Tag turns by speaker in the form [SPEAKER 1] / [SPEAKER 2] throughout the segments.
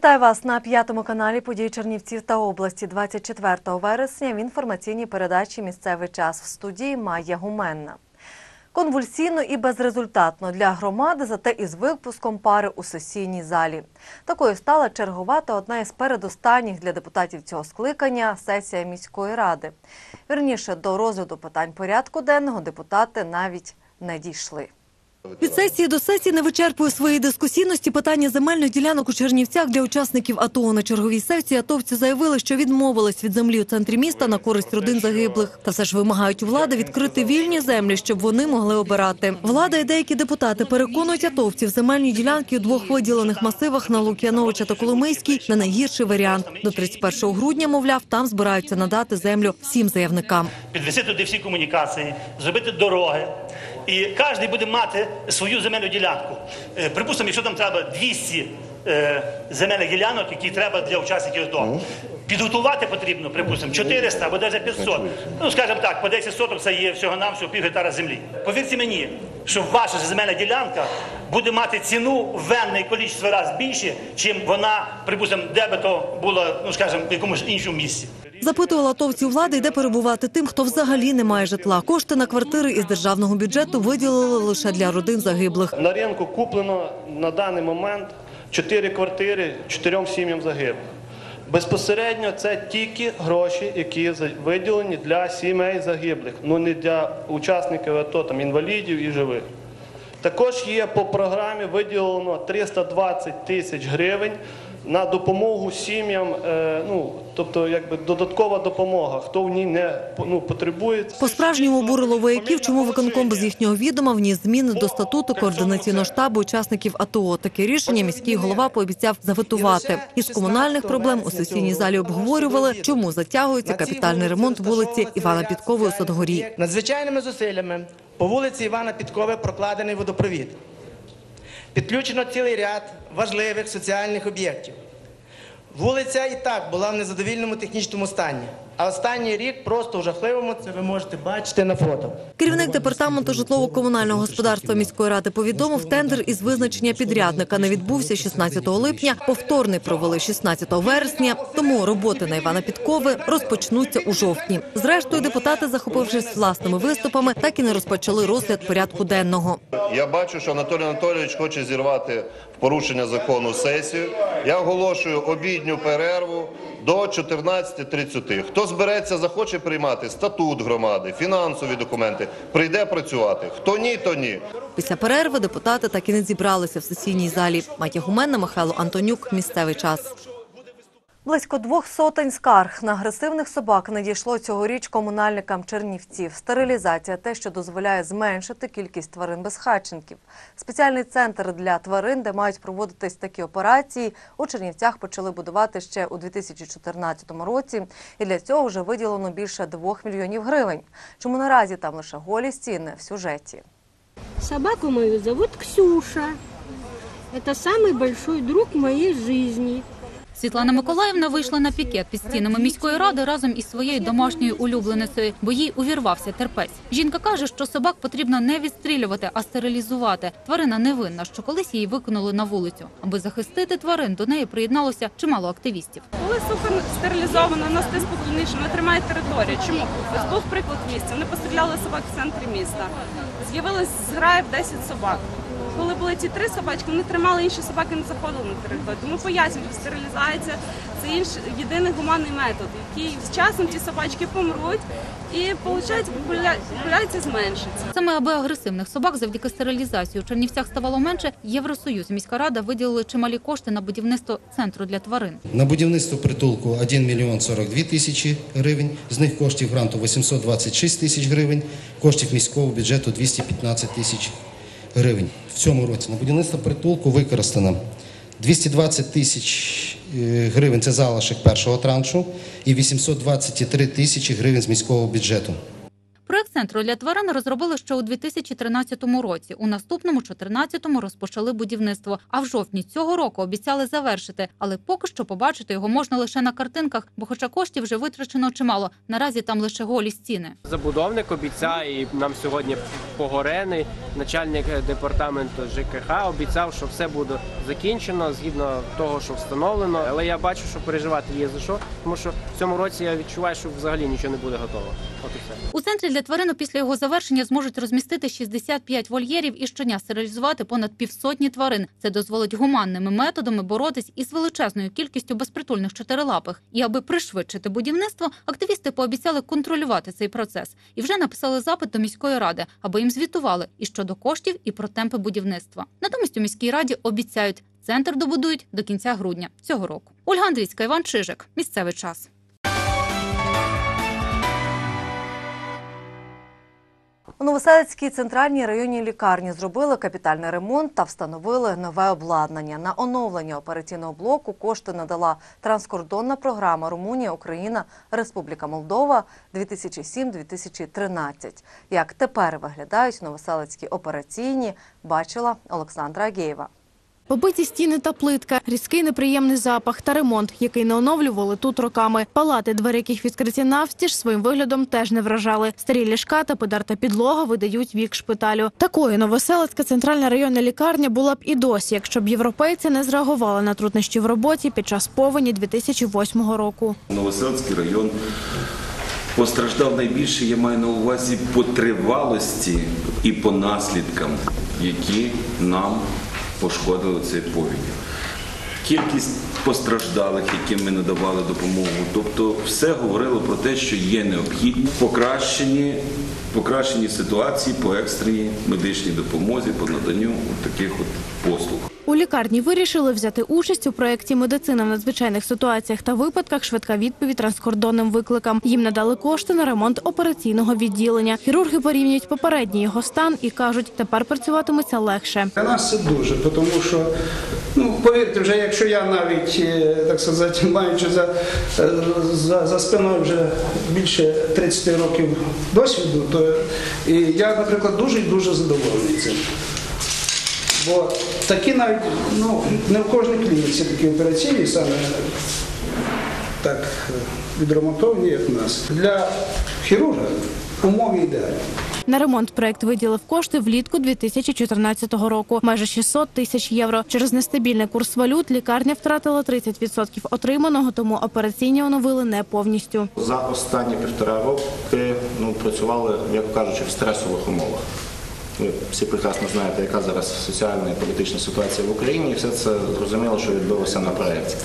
[SPEAKER 1] Вітаю вас на п'ятому каналі подій Чернівців та області 24 вересня в інформаційній передачі Місцевий час в студії Майя Гуменна. Конвульсійно і безрезультатно для громади, зате із випуском пари у сесійній залі. Такою стала чергова та одна із передостанніх для депутатів цього скликання сесія міської ради. Вірніше до розгляду питань порядку денного депутати навіть не дійшли. Від сесії до сесії не вичерпує своєї дискусійності питання земельних ділянок у Чернівцях для учасників АТО. На черговій сесії атовці заявили, що відмовились від землі у центрі міста на користь родин загиблих. Та все ж вимагають у влади відкрити вільні землі, щоб вони могли обирати. Влада і деякі депутати переконують атовців земельні ділянки у двох виділених масивах на Лук'яновича та Коломийській не найгірший варіант. До 31 грудня, мовляв, там збираються надати землю всім заявникам.
[SPEAKER 2] підвести туди всі комунікації, зробити дороги. І кожен буде мати свою земельну ділянку. Е, Припустимо, якщо там треба 200 е, земельних ділянок, які треба для учасників АТО. Підготувати потрібно, припустимо, 400 або навіть 500. Ну, скажімо так, по 10 соток це є всього-навсього пів гектара землі. Повірте мені, що ваша земельна ділянка буде мати ціну в енне кількість разів більше, чим вона, припустимо, де би то була, ну скажімо, в якомусь іншому місці.
[SPEAKER 1] Запитувала атовців влади, де перебувати тим, хто взагалі не має житла. Кошти на квартири із державного бюджету виділили лише для родин загиблих.
[SPEAKER 3] На ринку куплено на даний момент 4 квартири чотирьом сім'ям загиблих. Безпосередньо це тільки гроші, які виділені для сімей загиблих, ну не для учасників АТО, там інвалідів і живих. Також є по програмі виділено 320 тисяч гривень на допомогу сім'ям, е, ну тобто якби додаткова допомога, хто в ній не ну, потребує.
[SPEAKER 1] По-справжньому обурило вояків, чому виконком без їхнього відома вніс зміни до статуту координаційного штабу учасників АТО. Таке рішення міський голова пообіцяв заветувати. Із комунальних проблем у сесійній залі обговорювали, чому затягується капітальний ремонт вулиці Івана Підкової у Садгорі.
[SPEAKER 4] Надзвичайними зусиллями по вулиці Івана Підкови прокладений водопровід. Підключено цілий ряд важливих соціальних об'єктів. Вулиця і так була в незадовільному технічному стані, а останній рік просто у жахливому, це ви можете бачити на фото.
[SPEAKER 1] Керівник департаменту житлово-комунального господарства міської ради повідомив, тендер із визначення підрядника не відбувся 16 липня. Повторний провели 16 вересня. Тому роботи на Івана Підкови розпочнуться у жовтні. Зрештою, депутати, захопившись власними виступами, так і не розпочали розгляд порядку денного.
[SPEAKER 5] Я бачу, що Анатолій Анатолійович хоче зірвати в порушення закону сесію. Я оголошую обідню перерву до 14.30. Хто збереться, захоче приймати статут громади, фінансові документи, прийде працювати. Хто ні, то ні.
[SPEAKER 1] Після перерви депутати так і не зібралися в сесійній залі. Матя Гуменна, Михайло Антонюк. Місцевий час. Близько двох сотень скарг на агресивних собак надійшло цьогоріч комунальникам Чернівців. Стерилізація – те, що дозволяє зменшити кількість тварин безхатченків. Спеціальний центр для тварин, де мають проводитись такі операції, у Чернівцях почали будувати ще у 2014 році. І для цього вже виділено більше двох мільйонів гривень. Чому наразі там лише голі стіни в сюжеті?
[SPEAKER 6] Собаку мою зовут Ксюша. Самый большой друг моей жизни.
[SPEAKER 7] Світлана Миколаївна вийшла на пікет під стінами міської ради разом із своєю домашньою улюбленицею, бо їй увірвався терпець. Жінка каже, що собак потрібно не відстрілювати, а стерилізувати. Тварина невинна, що колись її викинули на вулицю. Аби захистити тварин, до неї приєдналося чимало активістів.
[SPEAKER 8] Коли сука стерилізована, нас те спокійніше, вона тримає територію. Чому? Ось був приклад в місті. Вони постріляли собак в центрі міста. З'явилась зграя в 10 собак. Коли були ті три собачки, вони тримали інші собаки, не заходили на територію. Тому пояснюю, що стерилізація це інш, єдиний гуманний метод, який з часом ті собачки помруть і виходить, популя... популяція зменшиться.
[SPEAKER 7] Саме аби агресивних собак завдяки стерилізації у Чернівцях ставало менше, Євросоюз і міська рада виділили чималі кошти на будівництво центру для тварин.
[SPEAKER 9] На будівництво притулку 1 мільйон 42 тисячі гривень, з них коштів гранту 826 тисяч гривень, коштів міського бюджету 215 тисяч гривень. В цьому році на будівництво притулку використано 220 тисяч е, гривень – це залишок першого траншу і 823 тисячі гривень з міського бюджету.
[SPEAKER 7] Центру для тварин розробили ще у 2013 році. У наступному 2014-му розпочали будівництво. А в жовтні цього року обіцяли завершити. Але поки що побачити його можна лише на картинках, бо хоча коштів вже витрачено чимало. Наразі там лише голі стіни.
[SPEAKER 10] Забудовник обіцяє, і нам сьогодні Погорений, начальник департаменту ЖКХ, обіцяв, що все буде закінчено згідно того, що встановлено. Але я бачу, що переживати є за що, тому що в цьому році я відчуваю, що взагалі нічого не буде готово. От і все.
[SPEAKER 7] У центрі для тварин після його завершення зможуть розмістити 65 вольєрів і щодня стерилізувати понад півсотні тварин. Це дозволить гуманними методами боротись із величезною кількістю безпритульних чотирилапих. І аби пришвидшити будівництво, активісти пообіцяли контролювати цей процес і вже написали запит до міської ради, аби їм звітували і щодо коштів, і про темпи будівництва. Натомість у міській раді обіцяють, центр добудують до кінця грудня цього року. Ольга Андрійська, Іван Чижик. Місцевий час.
[SPEAKER 1] У Новоселицькій центральній районній лікарні зробили капітальний ремонт та встановили нове обладнання. На оновлення операційного блоку кошти надала транскордонна програма Румунія, Україна, Республіка Молдова 2007-2013. Як тепер виглядають новоселицькі операційні, бачила Олександра Агєєва.
[SPEAKER 11] Побиті стіни та плитка, різкий неприємний запах та ремонт, який не оновлювали тут роками. Палати, двері яких відкриті навстіж, своїм виглядом теж не вражали. Старі ліжка та подерта підлога видають вік шпиталю. Такою новоселицька центральна районна лікарня була б і досі, якщо б європейці не зреагували на труднощі в роботі під час повені 2008 року.
[SPEAKER 12] Новоселський район постраждав найбільше, я маю на увазі по тривалості і по наслідкам, які нам пошкодили цей повінь. Кількість постраждалих, яким ми надавали допомогу. Тобто все говорило про те, що є необхідні покращені, покращені ситуації по екстреній медичній допомозі, по наданню таких от послуг.
[SPEAKER 11] У лікарні вирішили взяти участь у проєкті «Медицина в надзвичайних ситуаціях та випадках. Швидка відповідь транскордонним викликам. Їм надали кошти на ремонт операційного відділення. Хірурги порівнюють попередній його стан і кажуть, тепер працюватиметься легше.
[SPEAKER 13] Для нас це дуже, тому що, ну, повірте, вже якщо я навіть, е, так сказати, маючи за, е, за, за спиною вже більше 30 років досвіду, то і я, наприклад, дуже і дуже задоволений цим. Бо такі навіть, ну, не в кожній клініці такі операційні саме так е, відремонтовані, як у нас. Для хірурга умови ідеальні.
[SPEAKER 11] На ремонт проект виділив кошти влітку 2014 року, майже 600 тисяч євро. Через нестабільний курс валют лікарня втратила 30% отриманого, тому операційні оновили не повністю.
[SPEAKER 14] За останні півтора роки ну, працювали, як кажучи, в стресових умовах. Ви всі прекрасно знаєте, яка зараз соціальна і політична ситуація в Україні, і все це зрозуміло, що відбулося на проєкті.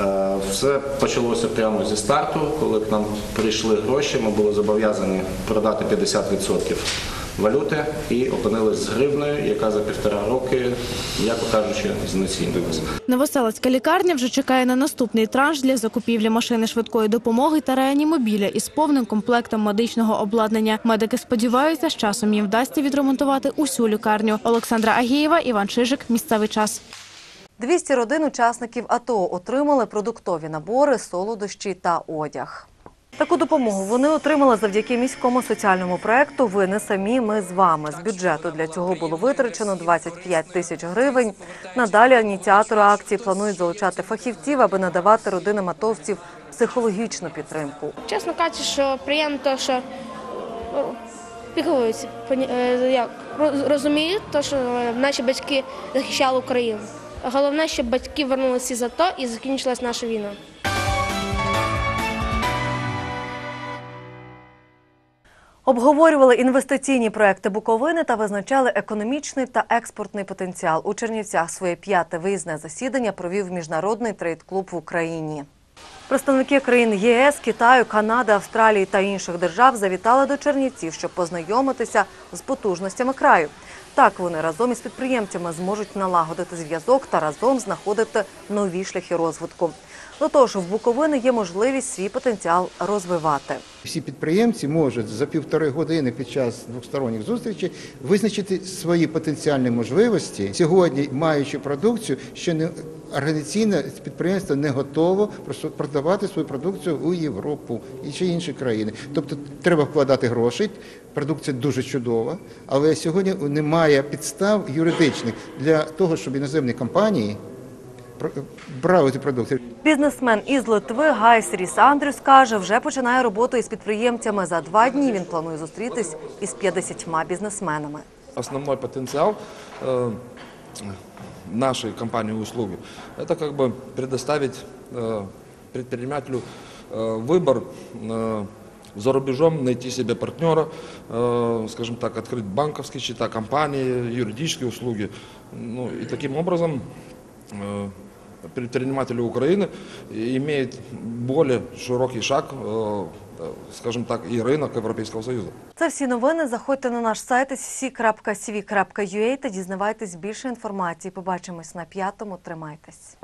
[SPEAKER 14] Е, Все почалося прямо зі старту, коли к нам прийшли гроші, ми були зобов'язані продати 50% валюти і опинились з гривнею, яка за півтора роки, м'яко кажучи, знецінилася.
[SPEAKER 11] Новоселицька лікарня вже чекає на наступний транш для закупівлі машини швидкої допомоги та реанімобіля із повним комплектом медичного обладнання. Медики сподіваються, з часом їм вдасться відремонтувати усю лікарню. Олександра Агієва, Іван Чижик. Місцевий час.
[SPEAKER 1] 200 родин учасників АТО отримали продуктові набори, солодощі та одяг. Таку допомогу вони отримали завдяки міському соціальному проекту Ви не самі, ми з вами. З бюджету для цього було витрачено 25 тисяч гривень. Надалі ініціатори акції планують залучати фахівців, аби надавати родинам атовців психологічну підтримку.
[SPEAKER 15] Чесно кажучи, що приємно, то, що ну, піклуються, е, як, розуміють, то, що е, наші батьки захищали Україну. Головне, щоб батьки вернулися з АТО і закінчилась наша війна.
[SPEAKER 1] Обговорювали інвестиційні проекти Буковини та визначали економічний та експортний потенціал. У Чернівцях своє п'яте виїзне засідання провів міжнародний трейд-клуб в Україні. Представники країн ЄС, Китаю, Канади, Австралії та інших держав завітали до Чернівців, щоб познайомитися з потужностями краю. Так вони разом із підприємцями зможуть налагодити зв'язок та разом знаходити нові шляхи розвитку. До того ж, в Буковини є можливість свій потенціал розвивати.
[SPEAKER 16] Всі підприємці можуть за півтори години під час двосторонніх зустрічей визначити свої потенціальні можливості. Сьогодні, маючи продукцію, ще не організаційне підприємство не готово продавати свою продукцію у Європу і чи інші країни. Тобто треба вкладати гроші. Продукція дуже чудова, але сьогодні немає підстав юридичних для того, щоб іноземні компанії брали цю продукцію.
[SPEAKER 1] Бізнесмен із Литви Гайс Ріс Андрюс каже, вже починає роботу із підприємцями. За два дні він планує зустрітись із 50 бізнесменами.
[SPEAKER 17] основной потенциал э, нашей компании услуги это как бы предоставить э, предпринимателю э, выбор э, за рубежом найти себе партнера, э, скажем так, открыть банковские счета, компании, юридические услуги. Ну, и таким образом э, предприниматели Украины имеют более широкий шаг, э, э, скажем так, и рынок Европейского Союза.
[SPEAKER 1] Це всі новини. Заходьте на наш сайт sc.cv.ua та дізнавайтесь більше інформації. Побачимось на п'ятому. Тримайтесь.